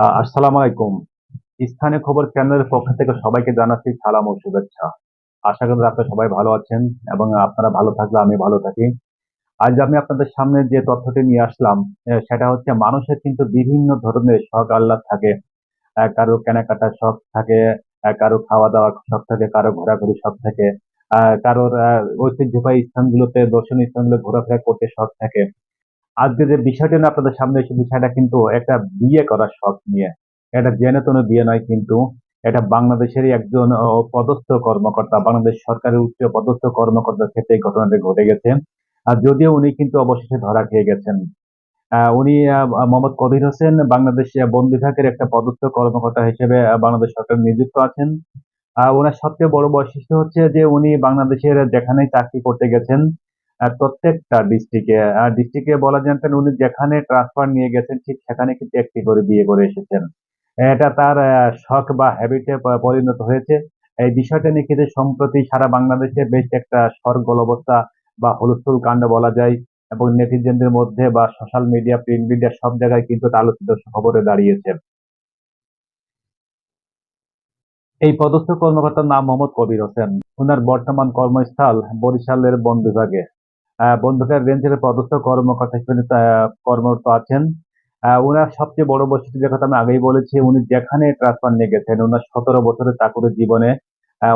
আসসালামু আলাইকুম। স্থানীয় খবর চ্যানেলের পক্ষ থেকে সবাইকে জানাচ্ছি সালাম ও শুভেচ্ছা। আশা করি আপনারা সবাই ভালো আছেন এবং আপনারা ভালো থাকলে আমি ভালো থাকি। আজ আমি আপনাদের সামনে যে তথ্যটি নিয়ে আসলাম সেটা হচ্ছে মানুষের কিন্তু বিভিন্ন ধরনের শখ আহ্লাদ থাকে। কারও কেনাকাটার শখ থাকে, কারও খাওয়া-দাওয়ার শখ থাকে, কারও ঘোরাঘুরি শখ থাকে। কারোর ঐতিহ্যবাহী স্থানগুলোতে দর্শনীয় স্থানগুলো ঘোরাফেরা করতে শখ থাকে। আজকে যে বিষয়টা নিয়ে আপনাদের সামনে এসেছি সেটা কিন্তু একটা বিয়ে করার শখ নিয়ে। এটা যেন-তেন বিয়ে নয় কিন্তু এটা বাংলাদেশেরই একজন পদস্থ কর্মকর্তা, বাংলাদেশ সরকারের উচ্চ পদস্থ কর্মকর্তার ক্ষেত্রে এই ঘটনাটি ঘটে গেছে। আর যদিও উনি কিন্তু অবশেষে ধরা খেয়ে গেছেন। উনি মোহাম্মদ কবির হোসেন বাংলাদেশ বন বিভাগের একটা পদস্থ কর্মকর্তা হিসেবে বাংলাদেশ সরকার নিযুক্ত আছেন। আ উনার সবচেয়ে বড় বৈশিষ্ট্য হচ্ছে যে উনি বাংলাদেশের যেখানেই চাকরি করতে গেছেন প্রত্যেকটা ডিস্ট্রিক্টে আ ডিস্ট্রিক্টে বলা যেতেন উনি যেখানে ট্রান্সফার নিয়ে গেছেন ঠিক সেখানে কিন্তু একটি করে বিয়ে করে এসেছেন। এটা তার শখ বা হ্যাবিটে পরিণত হয়েছে। এই বিষয়টা নিয়ে কিন্তু সম্প্রতি সারা বাংলাদেশে বেশ একটা শোরগোল অবস্থা বা হুলস্থুল কাণ্ড বলা যায় এবং নেটিজেনদের মধ্যে বা সোশ্যাল মিডিয়া, প্রিন্ট মিডিয়া সব জায়গায় কিন্তু আলোচিত খবরে দাঁড়িয়েছে। এই পদস্থ কর্মকর্তার নাম মোহাম্মদ কবির হোসেন। উনার বর্তমান কর্মস্থল বরিশালের বন বিভাগে। আ বন রেঞ্জের পদস্থ কর্মকর্তা হিসেবে কর্মরত আছেন। আ উনার সবচেয়ে বড় বৈশিষ্ট্য যে কথা আমি আগেই বলেছি, উনি যেখানে ট্রান্সফার নিয়ে গেছেন, উনার ১৭ বছরের চাকুরি জীবনে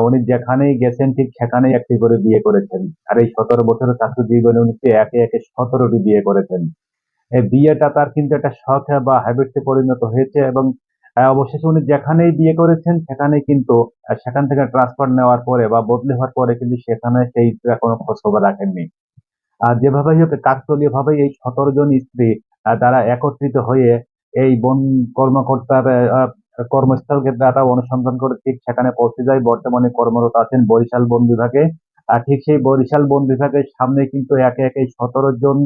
উনি যেখানেই গেছেন ঠিক সেখানেই একটি করে বিয়ে করেছেন। আর এই ১৭ বছরের চাকরি জীবনে উনি একে, একে সতেরোটি বিয়ে করেছেন। এই বিয়েটা তার কিন্তু একটা শখ বা হ্যাবিটস এ পরিণত হয়েছে এবং অবশেষে উনি যেখানেই বিয়ে করেছেন সেখানে কিন্তু সেখান থেকে ট্রান্সফার নেওয়ার পরে বা বদলি হওয়ার পরে কিন্তু সেখানে সেই কোনো খোঁজখবর রাখেননি। আর যেভাবেই হোক কাকতালীয়ভাবেই এই ১৭ জন স্ত্রী তারা একত্রিত হয়ে এই বন কর্মকর্তার কর্মস্থলকে তারা অনুসন্ধান করে ঠিক সেখানে পৌঁছে যায়। বর্তমানে কর্মরত আছেন বরিশাল বন বিভাগে। আর ঠিক সেই বরিশাল বন বিভাগের সামনে কিন্তু একে, একে ১৭ জন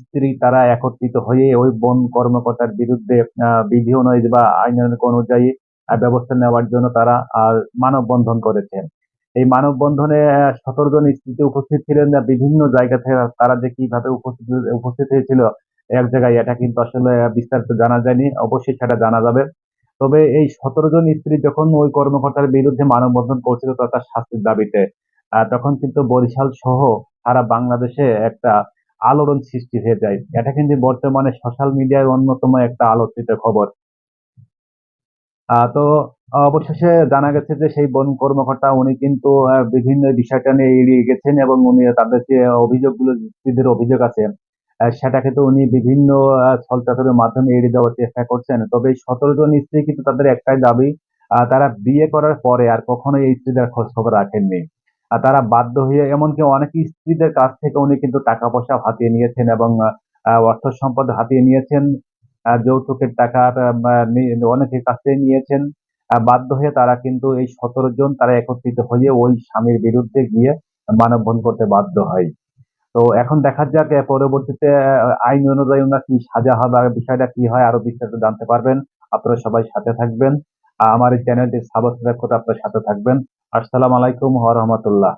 স্ত্রী তারা একত্রিত হয়ে ওই বন কর্মকর্তার বিরুদ্ধে বিধি অনুযায়ী বা আইন অনুযায়ী ব্যবস্থা নেওয়ার জন্য তারা মানববন্ধন করেছেন। এই মানববন্ধনে ১৭ জন স্ত্রী উপস্থিত ছিলেন বিভিন্ন জায়গা থেকে তারা যে কীভাবে উপস্থিত উপস্থিত হয়েছিল এক জায়গায় এটা কিন্তু আসলে বিস্তারিত জানা যায়নি। অবশ্যই সেটা জানা যাবে। তবে এই ১৭ জন স্ত্রী যখন ওই কর্মকর্তার বিরুদ্ধে মানববন্ধন করছিল তার শাস্তির দাবিতে, তখন কিন্তু বরিশাল সহ সারা বাংলাদেশে একটা আলোড়ন সৃষ্টি হয়ে যায়। এটা কিন্তু বর্তমানে সোশ্যাল মিডিয়ায় অন্যতম একটা আলোচিত খবর। তো অবশেষে জানা গেছে যে সেই বন কর্মকর্তা উনি কিন্তু বিভিন্ন বিষয়টা নিয়ে এড়িয়ে গেছেন এবং উনি তাদের যে অভিযোগগুলো, স্ত্রীদের অভিযোগ আছে, আ সেটা কিন্তু উনি বিভিন্ন ছলচাতুরির মাধ্যমে এড়িয়ে যাওয়ার চেষ্টা করছেন। তবে এই ১৭ জন স্ত্রী কিন্তু তাদের একটাই দাবি তারা বিয়ে করার পরে আর কখনোই এই স্ত্রীদের খোঁজখবর রাখেননি। আ, তারা বাধ্য হয়ে, এমনকি অনেক স্ত্রীদের কাছ থেকে উনি কিন্তু টাকা-পয়সা হাতিয়ে নিয়েছেন এবং অর্থ সম্পদ হাতিয়ে নিয়েছেন। যৌতুকের টাকা অনেকের কাছ নিয়েছেন। বাধ্য হয়ে তারা কিন্তু এই ১৭ জন তারা একত্রিত হয়ে ওই স্বামীর বিরুদ্ধে গিয়ে মানববন্ধন করতে বাধ্য হয়। তো এখন দেখা যাক পরবর্তীতে আইন অনুযায়ী উনার কি সাজা হবে বিষয়টা কি হয়, আরও বিস্তারিত জানতে পারবেন। আপনারা সবাই সাথে থাকবেন। আমার এই চ্যানেলটি সাবস্ক্রাইব করে আপনার সাথে থাকবেন। আসসালাম আলাইকুম রাহমাতুল্লাহ।